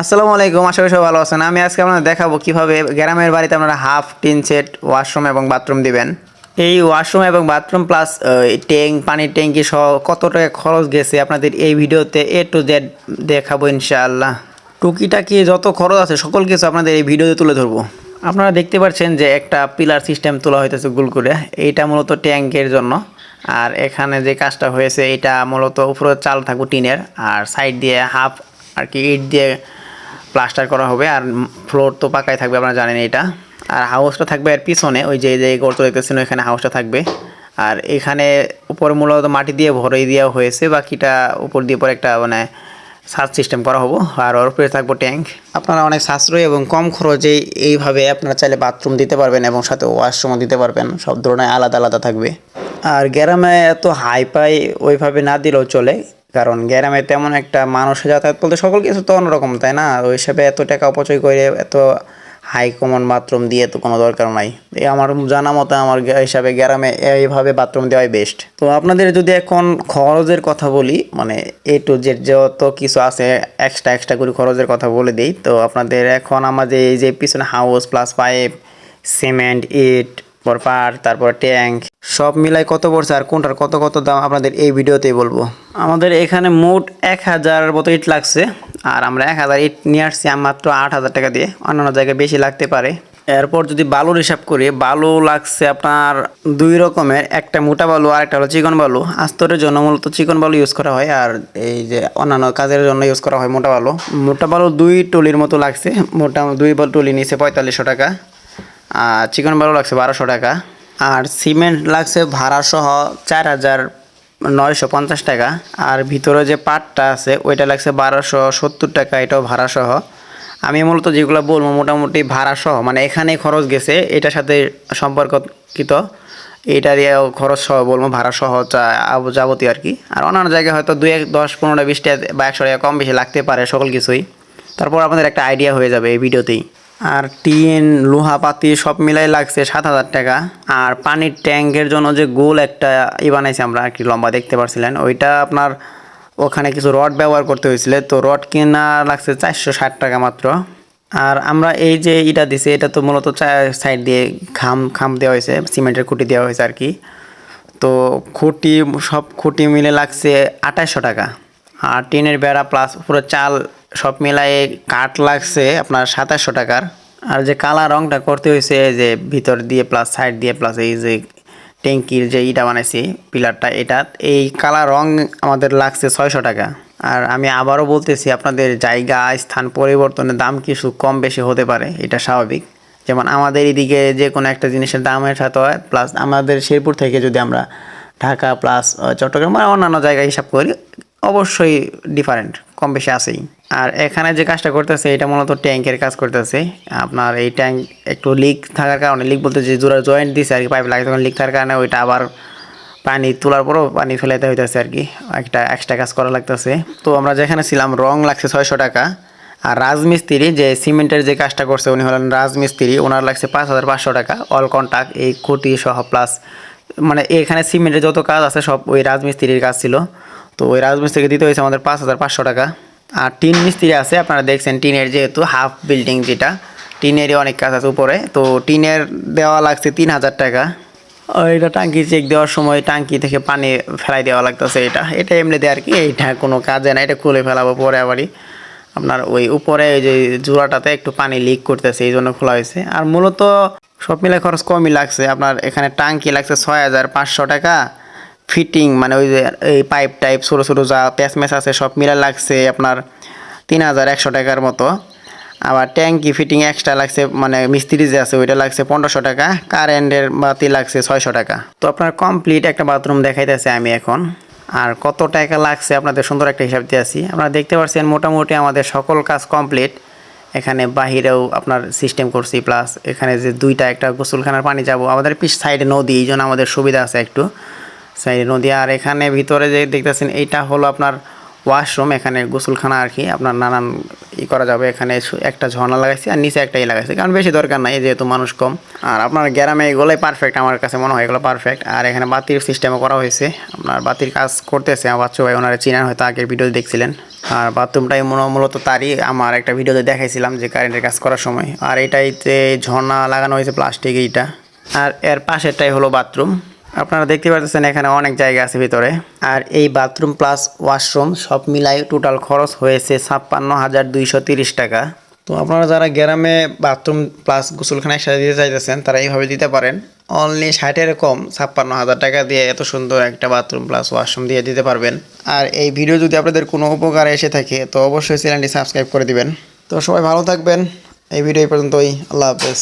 আসসালামু আলাইকুম, আশা করি সবাই ভালো আছেন। আমি আজকে আপনাদের দেখাবো কীভাবে গ্রামের বাড়িতে আপনারা হাফ টিন সেট ওয়াশরুম এবং বাথরুম দিবেন। এই ওয়াশরুম এবং বাথরুম প্লাস ট্যাঙ্ক পানির ট্যাঙ্কি সহ কত টাকা খরচ গেছে আপনাদের এই ভিডিওতে এ টু জেড দেখাবো ইনশাআল্লাহ। টুকিটাকি যত খরচ আছে, সকল কিছু আপনাদের এই ভিডিওতে তুলে ধরবো। আপনারা দেখতে পাচ্ছেন যে একটা পিলার সিস্টেম তোলা হইতেছে গুল করে। এইটা মূলত ট্যাঙ্কের জন্য। আর এখানে যে কাজটা হয়েছে এটা মূলত উপরে চাল থাকব টিনের। আর সাইড দিয়ে হাফ আর কি ইট দিয়ে প্লাস্টার করা হবে আর ফ্লোর তো পাকাই থাকবে, আপনারা জানেন এটা। আর হাউসটা থাকবে এর পিছনে, ওই যে যে গর্ত দেখতেছেন, ওইখানে হাউসটা থাকবে। আর এখানে উপরে মূলত মাটি দিয়ে ভরে দেওয়া হয়েছে, বাকিটা উপর দিয়ে পরে একটা মানে সার্চ সিস্টেম করা হব। আর ওর উপরে থাকব ট্যাঙ্ক। আপনারা অনেক সাশ্রয়ী এবং কম খরচেই এইভাবে আপনারা চাইলে বাথরুম দিতে পারবেন এবং সাথে ওয়াশরুমও দিতে পারবেন। সব ধরনের আলাদা আলাদা থাকবে। আর গ্রামে এত হাই পাই ওইভাবে না দিলেও চলে। কারণ গ্রামে তেমন একটা মানুষের যাতায়াত বলতে সকল কিছু তো অন্যরকম, তাই না? ওই হিসাবে এত টাকা অপচয় করে এত হাই কমন বাথরুম দিয়ে তো কোনো দরকার নাই। এই আমার জানা মতো আমার হিসাবে গ্রামে এইভাবে বাথরুম দেওয়াই বেস্ট তো আপনাদের যদি এখন খরচের কথা বলি মানে এ টু জেড যত কিছু আছে এক্সট্রা এক্সট্রা করে খরচের কথা বলে দিই, তো আপনাদের এখন আমাদের এই যে পিছনে হাউস প্লাস পাইপ সিমেন্ট ইট, তারপর পার তারপর ট্যাঙ্ক সব মিলাই কত পড়ছে আর কোনটার কত কত দাম আপনাদের এই ভিডিওতেই বলব। আমাদের এখানে মোট এক হাজার মতো ইট লাগছে, আর আমরা এক হাজার ইট নিয়ে আসছি মাত্র আট হাজার টাকা দিয়ে। অন্যান্য জায়গায় বেশি লাগতে পারে। এরপর যদি বালুর হিসাব করি, বালু লাগছে আপনার দুই রকমের, একটা মোটা বালু আর একটা হলো চিকন বালু। আস্তরের জন্য মূলত চিকন বালু ইউজ করা হয়, আর এই যে অন্যান্য কাজের জন্য ইউজ করা হয় মোটা বালু। মোটা বালু দুই টলির মতো লাগছে, মোটা দুই বালু টলি নিচে পঁয়তাল্লিশশো টাকা, আর চিকন বারো লাগছে বারোশো টাকা। আর সিমেন্ট লাগছে ভাড়া সহ চার হাজার নয়শো পঞ্চাশ টাকা। আর ভিতরে যে পাটটা আছে, ওইটা লাগছে বারোশো সত্তর টাকা, এটাও ভাড়া সহ। আমি মূলত যেগুলো বলব মোটামুটি ভাড়া সহ মানে এখানে খরচ গেছে, এটার সাথে সম্পর্কিত দিয়ে খরচ সহ বলব ভাড়া সহ যাবতীয় আর কি। আর অন্যান্য জায়গায় হয়তো দুই এক, দশ, পনেরো, বিশ টাকা বা একশো টাকা কম বেশি লাগতে পারে সকল কিছুই। তারপর আপনাদের একটা আইডিয়া হয়ে যাবে এই ভিডিওতেই আর টিন লোহা পাতি সব মিলাই লাগছে সাত হাজার টাকা। আর পানির ট্যাঙ্কের জন্য যে গোল একটা ই বানাইছি আমরা, আর কি লম্বা দেখতে পারছিলেন, ওইটা আপনার ওখানে কিছু রড ব্যবহার করতে হয়েছিল, তো রড কেনা লাগছে চারশো ষাট টাকা মাত্র। আর আমরা এই যে ইটা দিছি, এটা তো মূলত সাইড দিয়ে খাম খাম দেওয়া হয়েছে, সিমেন্টের খুঁটি দেওয়া হয়েছে আর কি। তো খুঁটি, সব খুঁটি মিলে লাগছে আঠাশশো টাকা। আর টিনের বেড়া প্লাস পুরো চাল সব মিলায়ে কাঠ লাগছে আপনার সাতাশশো টাকার। আর যে কালা রংটা করতে হয়েছে যে ভিতর দিয়ে প্লাস সাইড দিয়ে প্লাস এই যে ট্যাঙ্কির যে ইটা বানাইছি, পিলারটা, এটা, এই কালা রং আমাদের লাগছে ছয়শো টাকা। আর আমি আবারও বলতেছি, আপনাদের জায়গা, স্থান, পরিবর্তনের দাম কিছু কম বেশি হতে পারে, এটা স্বাভাবিক। যেমন আমাদের এদিকে যে কোনো একটা জিনিসের দামের সাথে হয় প্লাস আমাদের শেরপুর থেকে যদি আমরা ঢাকা প্লাস চট্টগ্রাম বা অন্যান্য জায়গায় হিসাব করি অবশ্যই ডিফারেন্ট কম বেশি আছেই। আর এখানে যে কাজটা করতেছে, এটা মূলত ট্যাঙ্কের কাজ করতেছে। আপনার এই ট্যাঙ্ক একটু লিক থাকার কারণে লিক বলতে যে জোড়া জয়েন্ট দিছে আর কি পাইপ লাগে তখন লিক থাকার কারণে ওইটা আবার পানি তোলার পরও পানি ফেলাইতে হইতেছে আর কি। একটা এক্সট্রা কাজ করা লাগতেছে। তো আমরা যেখানে ছিলাম, রং লাগছে ছয়শো টাকা। আর রাজমিস্ত্রি যে সিমেন্টের যে কাজটা করছে, উনি হলেন রাজমিস্ত্রি, ওনার লাগছে পাঁচ হাজার পাঁচশো টাকা অল কন্ট্যাক্ট এই খুঁটি সহ প্লাস মানে এখানে সিমেন্টের যত কাজ আছে, সব ওই রাজমিস্ত্রির কাজ ছিল। তো ওই রাজমিস্ত্রিকে দিতে হয়েছে আমাদের পাঁচ হাজার পাঁচশো টাকা। আর টিন মিস্ত্রি আছে, আপনারা দেখছেন টিনের যেহেতু হাফ বিল্ডিং যেটা, টিনেরই অনেক কাজ আছে উপরে। তো টিনের দেওয়া লাগছে তিন হাজার টাকা। এটা টাঙ্কি চেক দেওয়ার সময় টাঙ্কি থেকে পানি ফেলাই দেওয়া লাগতেছে এটা। এটা এমনিতে আর কি, এইটা কোনো কাজে না এটা খুলে ফেলাবো পরে আবারই। আপনার ওই উপরে ওই যে জোড়াটাতে একটু পানি লিক করতেছে, এই জন্য খোলা হয়েছে। আর মূলত সব মিলে খরচ কমই লাগছে। আপনার এখানে টাঙ্কি লাগছে ছয় হাজার পাঁচশো টাকা। ফিটিং মানে ওই যে এই পাইপ টাইপ ছোটো ছোটো যা প্যাচ ম্যাচ আছে, সব মিলে লাগছে আপনার তিন হাজার একশো টাকার মতো। আবার ট্যাঙ্কি ফিটিং এক্সট্রা লাগছে মানে মিস্ত্রি যে আছে, ওইটা লাগছে পনেরোশো টাকা কারেন্টের বাতি লাগছে ছয়শো টাকা। তো আপনার কমপ্লিট একটা বাথরুম দেখাইতেছে আমি এখন। আর কত টাকা লাগছে আপনাদের সুন্দর একটা হিসাব দিয়ে আছি আপনারা দেখতে পাচ্ছেন মোটামুটি আমাদের সকল কাজ কমপ্লিট এখানে বাহিরেও আপনার সিস্টেম করছি প্লাস এখানে যে দুইটা একটা গোসলখানার পানি যাব। আমাদের পিছ সাইডে নদী, এই জন্য আমাদের সুবিধা আছে একটু। সাইডে নদী আর এখানে ভিতরে যে দেখতেছেন, এইটা হলো আপনার ওয়াশরুম এখানে গোসলখানা আর কি, আপনার নানান ই করা যাবে। এখানে একটা ঝর্ণা লাগাইছি আর নিচে একটাই লাগাইছি, কারণ বেশি দরকার নাই, যেহেতু মানুষ কম। আর আপনার গ্রামে এগুলোই পারফেক্ট আমার কাছে মনে হয় এগুলো পারফেক্ট আর এখানে বাতির সিস্টেমও করা হয়েছে, আপনার বাতির কাজ করতেছে আমার বাচ্চা ভাই, ওনারা চিনার হয়তো আগের ভিডিও দেখছিলেন। আর বাথরুমটাই মূল- মূলত তারই, আমার একটা ভিডিওতে দেখাইছিলাম যে কারেন্টের কাজ করার সময়। আর এটাইতে ঝর্ণা লাগানো হয়েছে প্লাস্টিক এইটা। আর এর পাশেরটাই হলো বাথরুম আপনারা দেখতে পাচ্ছেন এখানে অনেক জায়গা আছে ভিতরে। আর এই বাথরুম প্লাস ওয়াশরুম সব মিলাই টোটাল খরচ হয়েছে ছাপ্পান্ন হাজার দুইশো তিরিশ টাকা। তো আপনারা যারা গ্রামে বাথরুম প্লাস গোসলখানা একসাথে দিতে চাইতেছেন, তারা এইভাবে দিতে পারেন। অনলি ষাটের কম ছাপ্পান্ন হাজার টাকা দিয়ে এত সুন্দর একটা বাথরুম প্লাস ওয়াশরুম দিয়ে দিতে পারবেন। আর এই ভিডিও যদি আপনাদের কোনো উপকার এসে থাকে, তো অবশ্যই চ্যানেলটি সাবস্ক্রাইব করে দিবেন। তো সবাই ভালো থাকবেন। এই ভিডিও পর্যন্তই। আল্লাহ হাফেজ।